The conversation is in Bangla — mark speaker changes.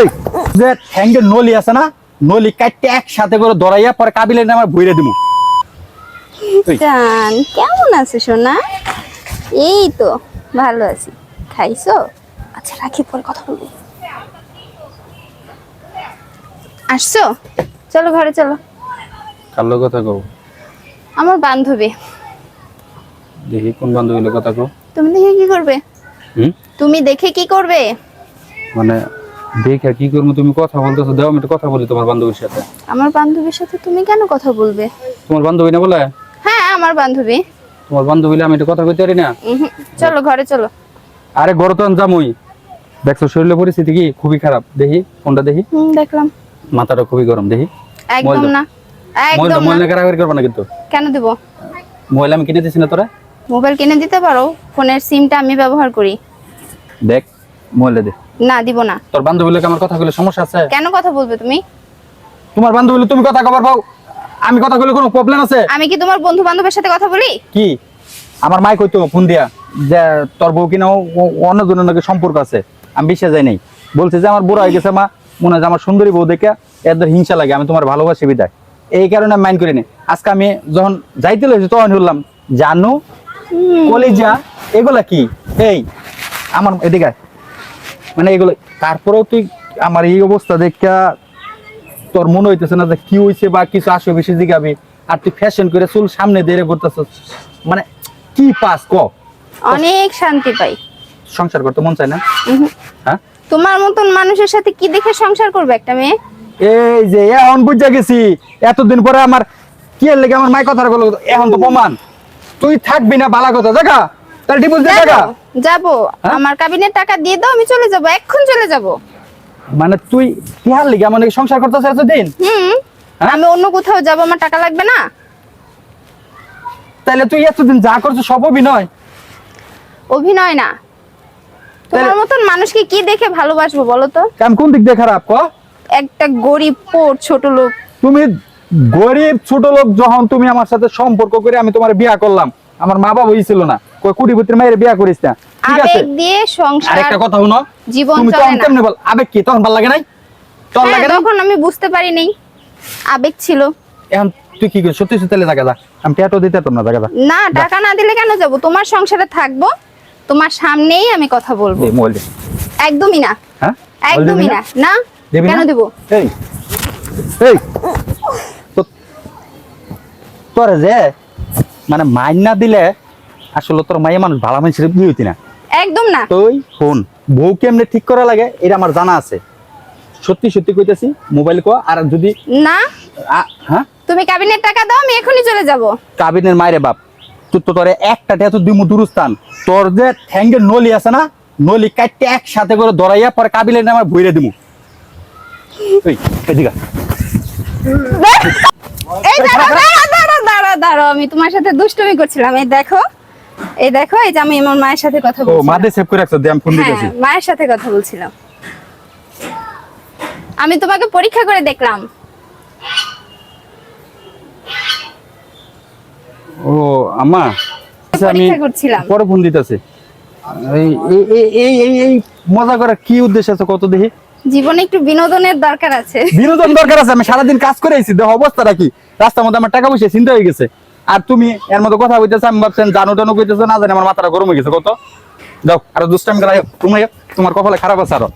Speaker 1: এই যে নলি আছে না নলি কাটতে একসাথে করে দরাইয়া পরে কাবিলে নামে ভুইরে।
Speaker 2: জান কেমন আছে সোনা? এই তো ভালো আছি। খাইছো? আচ্ছা রাখি পরে কথা বলব। আসছো? চলো ঘরে চলো।
Speaker 1: কালো কথা কও?
Speaker 2: আমার বান্ধবী।
Speaker 1: দেখি কোন বান্ধবীর কথা কও।
Speaker 2: তুমি দেখে কি করবে?
Speaker 1: হুম?
Speaker 2: তুমি দেখে কি করবে?
Speaker 1: মানে দেখে কি করব? তুমি কথা বলতেছো দাও আমি একটু কথা বলি তোমার বান্ধবীর সাথে।
Speaker 2: আমার বান্ধবীর সাথে তুমি কেন কথা বলবে?
Speaker 1: তোমার বান্ধবী না বলে?
Speaker 2: হ্যাঁ আমার বান্ধবী।
Speaker 1: তোমার বান্ধবী আমি একটু কথা কইতে পারি না?
Speaker 2: চলো ঘরে চলো।
Speaker 1: আরে গরতন জামুই দেখছ শরীরের পরিস্থিতি কি? খুবই খারাপ। দেখি ফোনটা দেখি।
Speaker 2: হুম দেখলাম।
Speaker 1: মাথাটা খুবই গরম দেখি।
Speaker 2: একদম না একদম না।
Speaker 1: মহিলা কারাগারি করব না কিন্তু?
Speaker 2: কেন দেবো?
Speaker 1: মহিলা আমি কিনে দিছি না তোরা?
Speaker 2: মোবাইল কিনে দিতে পারো ফোনের সিমটা আমি ব্যবহার করি।
Speaker 1: দেখ মহিলা দে।
Speaker 2: না দিব না।
Speaker 1: তোর বান্ধবী লোক আমার কথা কইলে সমস্যা আছে?
Speaker 2: কেন কথা বলবে তুমি?
Speaker 1: তোমার বান্ধবী তুমি কথা কবার পাও? আমি কথা কইলে কোনো প্রবলেম আছে?
Speaker 2: আমি কি তোমার বন্ধু বান্ধবের সাথে কথা বলি?
Speaker 1: কি? আমার মাই কইতো ফোন দিয়া যে তোর বউ কিনা অন্য জনের নাকি সম্পর্ক আছে। আমি বিশ্বাস যাই নাই। বলছে যে আমার বুড়া হয়ে গেছে মা। মনে হয় আমার সুন্দরী বউ দেখে এদের হিংসা লাগে। আমি তোমার ভালোবাসি বিদায়। এই কারণে মাইন্ড করিনি। আজকে আমি যখন যাইতে লইছি তখন শুনলাম জানো কলেজা এগুলা কি? এই আমার এদিকে। মানে এগুলো তারপরেও তুই আমার এই অবস্থা দেখা তোর মনে হইতেছে না যে কি হইছে বা কিছু আসবে বেশি জিগাবি আর তুই ফ্যাশন করে চুল সামনে দিয়ে করতেছ মানে কি পাস ক?
Speaker 2: অনেক শান্তি পাই।
Speaker 1: সংসার করতে মন চায় না? হ্যাঁ?
Speaker 2: তোমার মতন মানুষের সাথে কি দেখে সংসার করবে একটা মেয়ে?
Speaker 1: এই যে এখন বুঝা গেছি। এতদিন পরে আমার কি এর লেগে আমার মাই কথা বলো? এখন তো প্রমাণ। তুই থাকবি না বালা কথা দেখা তার ডিপোজিট টাকা?
Speaker 2: যাব।
Speaker 1: হ্যাঁ?
Speaker 2: আমার কাবিনের টাকা দিয়ে দাও আমি চলে যাব এক্ষুন চলে যাব।
Speaker 1: মানে তুই কি হার লেগে আমার সংসার করতেছ এতদিন?
Speaker 2: হুম।
Speaker 1: হ্যাঁ?
Speaker 2: আমি অন্য কোথাও যাব আমার টাকা লাগবে না?
Speaker 1: তাহলে তুই এতদিন যা করছ সব অভিনয়?
Speaker 2: অভিনয় না। তোমার মতন মানুষকে কি দেখে ভালোবাসবো বলো তো?
Speaker 1: আমি কোন দিক দিয়ে খারাপ ক?
Speaker 2: একটা গরিব পোর ছোট লোক।
Speaker 1: তুমি গরিব ছোট লোক যখন তুমি আমার সাথে সম্পর্ক করে আমি তোমার বিয়া করলাম আমার মা বাবা ছিল না। কই কুড়িপতির মায়ের বিয়া করিস না। ঠিক আছে?
Speaker 2: দিয়ে সংসার
Speaker 1: কথা শুনো।
Speaker 2: জীবন
Speaker 1: তুমি
Speaker 2: চলে
Speaker 1: তখন
Speaker 2: না।
Speaker 1: কেমনে বল? আবেগ কি? তখন ভালো লাগে নাই? তোর
Speaker 2: হ্যাঁ,
Speaker 1: লাগে না
Speaker 2: তখন আমি বুঝতে পারি নাই। আবেগ ছিল।
Speaker 1: এখন তুই কি করিস? সত্যি সত্যি যা আমি ট্যাটু দিতে তোর না যা
Speaker 2: না টাকা না দিলে কেন যাব? তোমার সংসারে থাকব। তোমার সামনেই আমি কথা বলব।
Speaker 1: মোবাইল
Speaker 2: একদমই না।
Speaker 1: হ্যাঁ?
Speaker 2: একদমই না? না। কেন? দেবো?
Speaker 1: এই এই। তো- তোরে যে মানে মাইন না দিলে আসলে তোর মাইয়া মানুষ ভালো মানুষের বিয়ে হইতি না।
Speaker 2: একদম না।
Speaker 1: তুই ফোন বউ কেমনে ঠিক করা লাগে এটা আমার জানা আছে। সত্যি সত্যি কইতেছি মোবাইল কো আর যদি
Speaker 2: না।
Speaker 1: হ্যাঁ?
Speaker 2: তুমি কাবিনের টাকা দাও আমি এখনই চলে যাব।
Speaker 1: কাবিনের মায়ের বাপ তুই তো তোরে একটা টেতু দিমু দুরুস্তান। তোর যে ঠ্যাঙ্গের নলি আছে না নলি কাটতে একসাথে করে দরাইয়া পরে কাবিলের নামে ভুইরে দিমু। এই এদিকে।
Speaker 2: এই দাঁড়া দাঁড়া দাঁড়া দাঁড়া দাঁড়া আমি তোমার সাথে দুষ্টুমি করছিলাম এই দেখো। এই দেখো এই যে আমি আমার মায়ের সাথে কথা
Speaker 1: বলছি
Speaker 2: ও
Speaker 1: মাদে সেভ করে রাখছো দে আমি ফোন
Speaker 2: হ্যাঁ মায়ের সাথে কথা বলছিলাম। আমি তোমাকে পরীক্ষা করে দেখলাম।
Speaker 1: ও আম্মা আচ্ছা, আমি
Speaker 2: পরীক্ষা করছিলাম।
Speaker 1: পরে ফোন দিতেছি। এই এই- এই এই এই এই মজা করার কি উদ্দেশ্য আছে কত দেখি?
Speaker 2: জীবনে একটু বিনোদনের দরকার আছে।
Speaker 1: বিনোদন দরকার আছে আমি সারাদিন কাজ করে আইছি দেখো অবস্থাটা কি? রাস্তার মধ্যে আমার টাকা পয়সা চিন্তা হয়ে গেছে। আর তুমি এর মতো কথা বলতেছো আমি ভাবছেন জানো টানো কইতেছো, না জানি, আমার মাথাটা গরম হয়ে গেছে, কত? যাও, আর দুষ্টামি করা তুমি তোমার কপালে খারাপ আছে আরও।